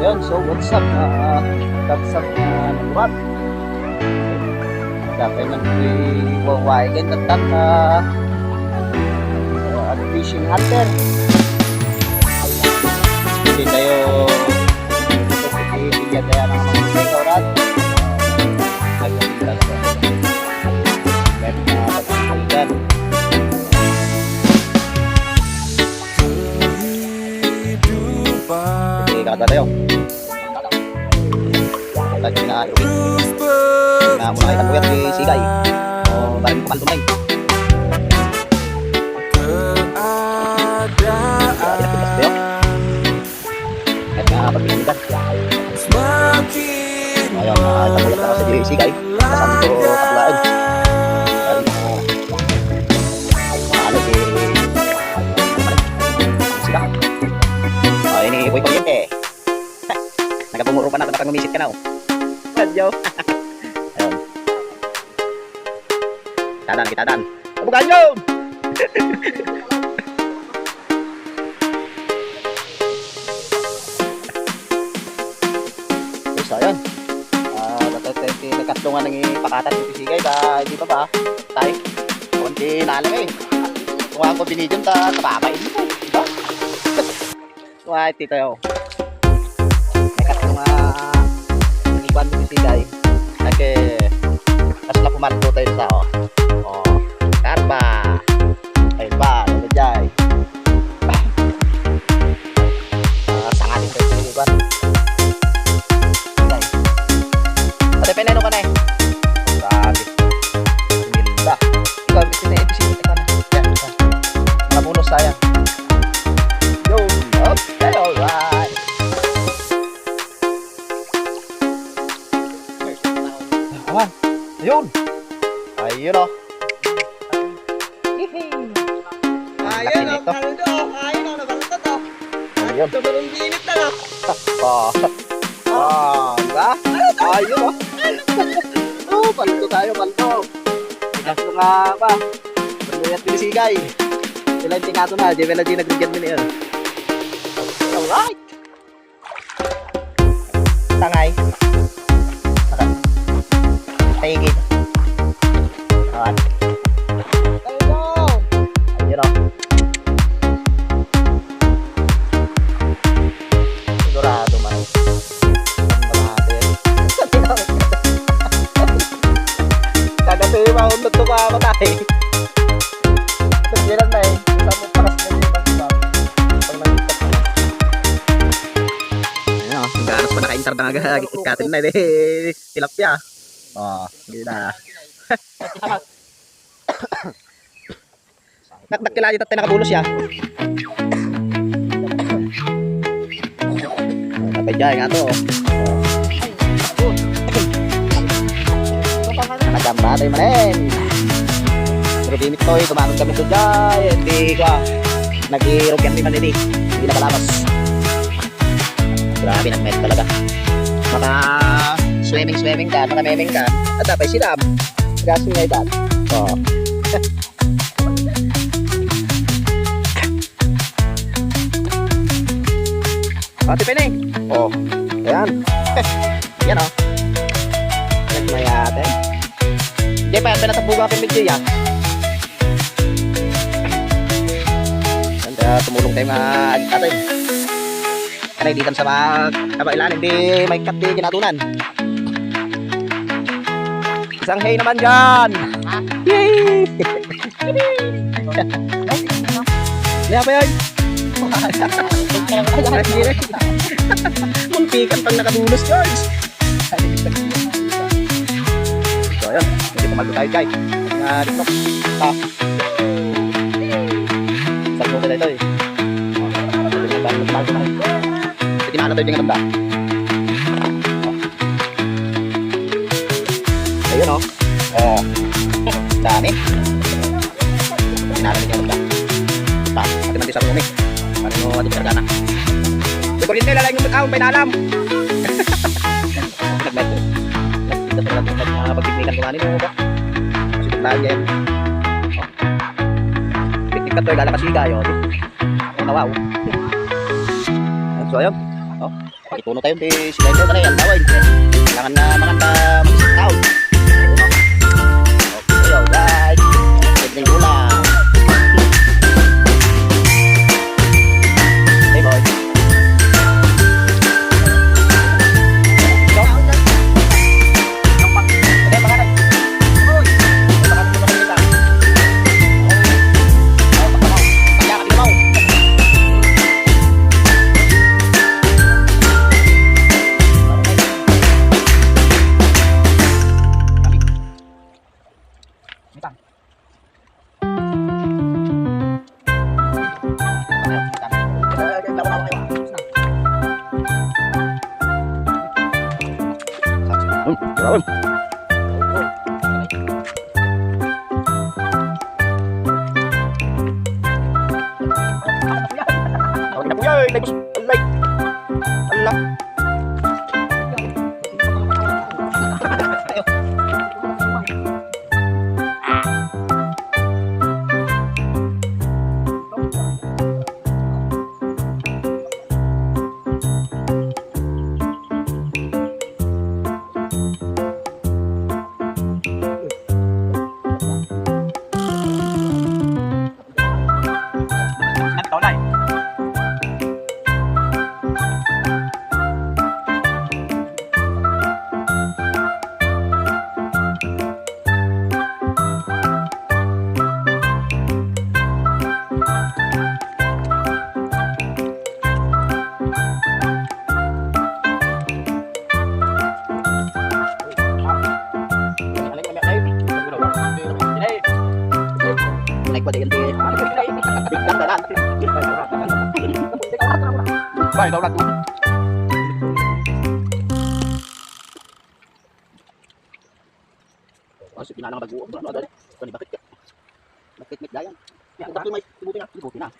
Ayun, so what's up? Uh, what's up na nabuhat? Dapat man iwaway kayo natan na uh, at fishing hunter. Hindi tayo ibigyan kaya ng mga oras. Ayun, talaga. Meron na pagkakas dyan. Sige, kakata tayo. Lagi na ito. Na muna kayo katuyat si Sigay. O, parang kumanto na yun. Lagi na pitas tayo. Kahit nga pagpilitan. Ayaw na katuyat na sa si Sigay. Kasama ko kapulaan. Parang na maalo si Sigay. Oh, ini Boy Kuryente. Nagapumuro pa na kapag umisit ka na. Oh. Kadyo. Ayun. Tadan, kitadan. Kabukan yun! Okay, so ayun. Ah, dapat tayo nagkatlungan ng ipakatan ng pisigay ba? Hindi ba ba? Tayo. Kunti na lang eh. Kung ako binidyon ta, tapapain mo. Diba? Wah, ito tayo. Iniban ko si Day. Nake mas na pumanto tayo sa oh. Ayun Laki o, nito. kaldo. Ayun o, nabalatan o. Ayun. Sobrang init na no. Oh. Oh, diba? Ayun. Oh, palto tayo, palto. Ito nga ba? Paglayat pinisigay. Sila yung tingato na. Di wala di nagrigyan din yun. Alright. Tangay. Saka. Tingin. Ayan. To mamatay. Tagdiran na eh. Sa mo paras na yung ibang iba. Pag nangikat na. Ayun. Ang ganas pa naka-intar na nga. Katin na eh. Tilapia. Oh, hindi na. Nakdakila dito tayo nakabulos ya. Kapay dyan nga to. Nakagamba tayo manin. Nito eh, tumanong kami to dyan. Hindi ka. Nag-irog yan di man hindi. Hindi nakalamas. Grabe nag-met talaga. Maka swimming swimming ka, maka meming ka. At tapay silam. Gaso nga itan. Oh. Ate Peneng. Oh, ayan. yan oh. Yan may ate. Hindi pa pinatabuga yung medyo yan. Tumulong tayo mga ate. Kanay di sa mga kabailan, hindi may kat di kinatunan. Isang hay naman dyan! Yay! Kaya pa yun? Muntikan pang nakabulos, guys. So, ayun. Hindi pumaldo tayo, guys. Uh, dito. Ah. Ba ito, eh? Na, ano tayo din ang Ayun, oh. Oh. Dami. Sinara din yung magda. Pa, pati man sa rumi. Paano mo ating kargana? May kuryente, lalay ng mag-aon, may nalam. Nag-met. Nag-met na pagpipilikan ko nga ba? Kasi tutlaan yan. Oh. Piknik ka to, lalakas higa yun. Ang nawaw. So, ayun. Oh, ituno tayo di sila ito kanay alawin. Kailangan na maganda mag-sit down. Tawag na po yan. Like, like. Allah. Bay, daw na to. Kasi pinanang bago. Ano dali? Kani bakit ka? Bakit mit dayan? Ya, bakit may ibuti na, ibuti na.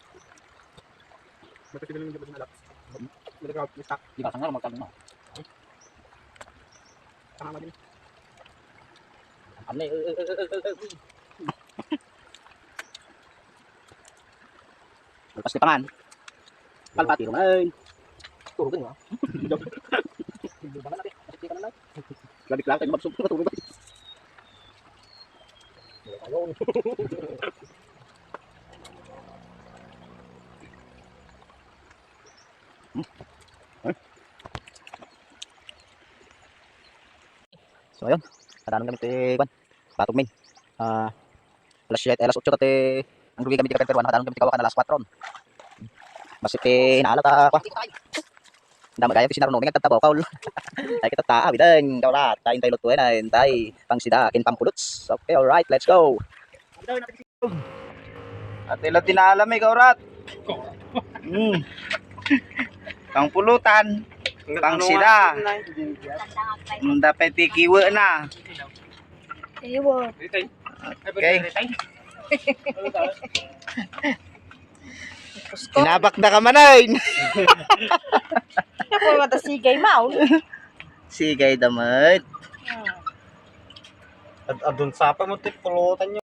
Bakit sila yung gabi nalap? Balik ako, may stock. Di ba sangal magkano? Tama din. Ano eh. Lepas di pangan. Kalpati rumah. Turu kan ya. Labik lang kayo mabsog ko tulog. So ayun, kadanon kami ti kwan. Patog min. Ah, alas 7, alas 8 kate ang rugi kami ti kapenter 1, kadanon kami ti kawakan alas 4. Basta ti naalat ah, kwa. Dama gaya ti sinarno mi tatabaw kaul. Ay kita ta bidan kaulat, tayo tayo lutuin ay tay pang sida kin pampulots. Okay, all right, let's go. At ilo tinalam eh, kaurat. Hmm. Pang pulutan. Pang sila. Hmm, dapat ikiwa na. Ewan. Okay. Tinabak na ka manayin. Ako yung matasigay maul. Sigay damit. Ad adun sa pa mo tip pulutan